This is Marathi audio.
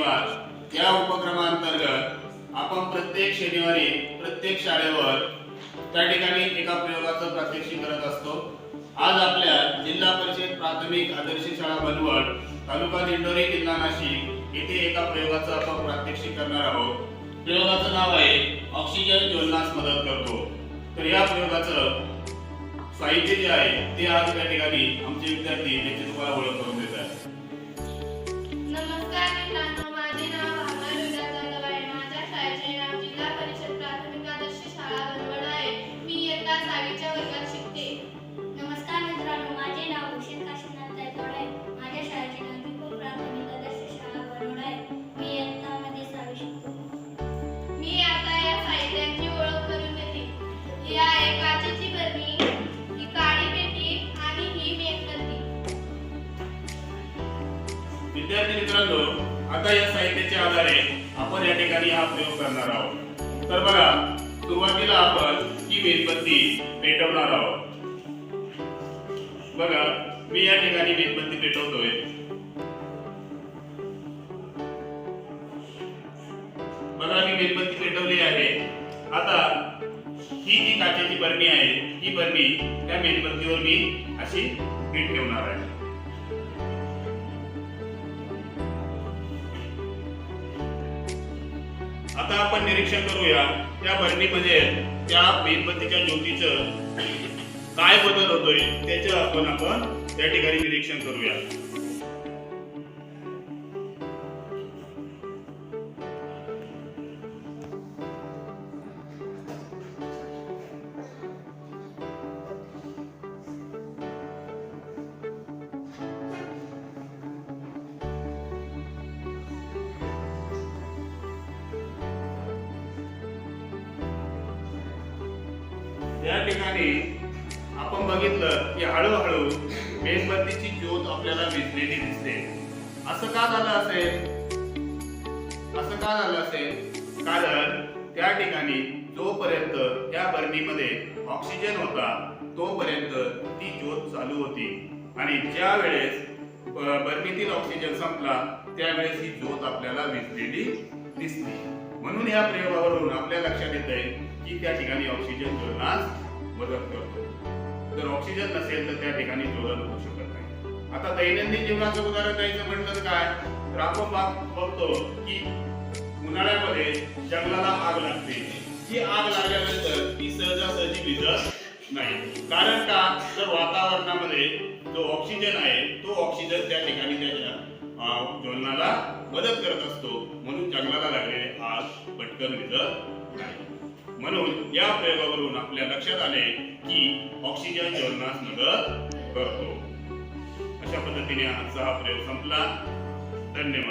निवास या उपक्रमांतर्गत आपण प्रत्येक शनिवारी प्रत्येक शाळेवर त्या ठिकाणी एका प्रयोगाचं प्रात्यक्षिक करत असतो. आज आपल्या जिल्हा परिषद प्राथमिक आदर्श शाळा बनवड तालुका दिंडोरी जिल्हा नाशिक येथे एका प्रयोगाचं आपण प्रात्यक्षिक करणार आहोत. प्रयोगाचं नाव आहे ऑक्सिजन ज्वलनास मदत करतो. तर या प्रयोगाचं साहित्य जे आहे ते आज त्या ठिकाणी आमचे विद्यार्थी त्याची तुम्हाला ओळख करून देत आहेत नमस्कार विद्यार्थी मित्रांनो आता या साहित्याच्या आधारे आपण या ठिकाणी हा प्रयोग करणार आहोत. तर बघा सुरुवातीला आपण ही मेणबत्ती पेटवणार आहोत. बघा मी या ठिकाणी मेणबत्ती पेटवतोय. बघा मी मेणबत्ती पेटवली आहे. आता ही जी काचेची बर्मी आहे ही बर्मी त्या मेणबत्तीवर मी अशी पीठ ठेवणार आहे. आता आपण निरीक्षण करूया त्या बरणीमध्ये त्या मेणबत्तीच्या ज्योतीचं काय बदल होतोय त्याचं आपण आपण त्या ठिकाणी निरीक्षण करूया. या ठिकाणी आपण बघितलं की हळूहळू मेणबत्तीची ज्योत आपल्याला विजलेली दिसते. असं का झालं असेल? असं का झालं असेल? कारण त्या ठिकाणी जोपर्यंत त्या बर्नीमध्ये ऑक्सिजन होता तोपर्यंत ती ज्योत चालू होती. आणि ज्या वेळेस बर्नीतील ऑक्सिजन संपला त्यावेळेस ही ज्योत आपल्याला विजलेली दिसली. म्हणून या प्रयोगावरून आपल्या लक्षात येत आहे की त्या ठिकाणी ऑक्सिजन ज्वलनास मदत करतो. जर ऑक्सिजन नसेल तर त्या ठिकाणी ज्वलन होऊ शकत नाही. आता दैनंदिन जीवनाचं उदाहरण द्यायचं म्हटलं तर काय? तर आपण बघतो की उन्हाळ्यामध्ये जंगलाला आग लागते. ही आग लागल्यानंतर ती सहजासहजी विझत नाही. कारण का? तर वातावरणामध्ये जो ऑक्सिजन आहे तो ऑक्सिजन त्या ठिकाणी त्याच्या ज्वलनाला मदत करत असतो. म्हणून जंगलाला लागलेले आग गरजेचं नाही. म्हणून या प्रयोगावरून आपल्या लक्षात आले की ऑक्सिजन ज्वलनास मदत करतो. अशा पद्धतीने आजचा हा प्रयोग संपला. धन्यवाद.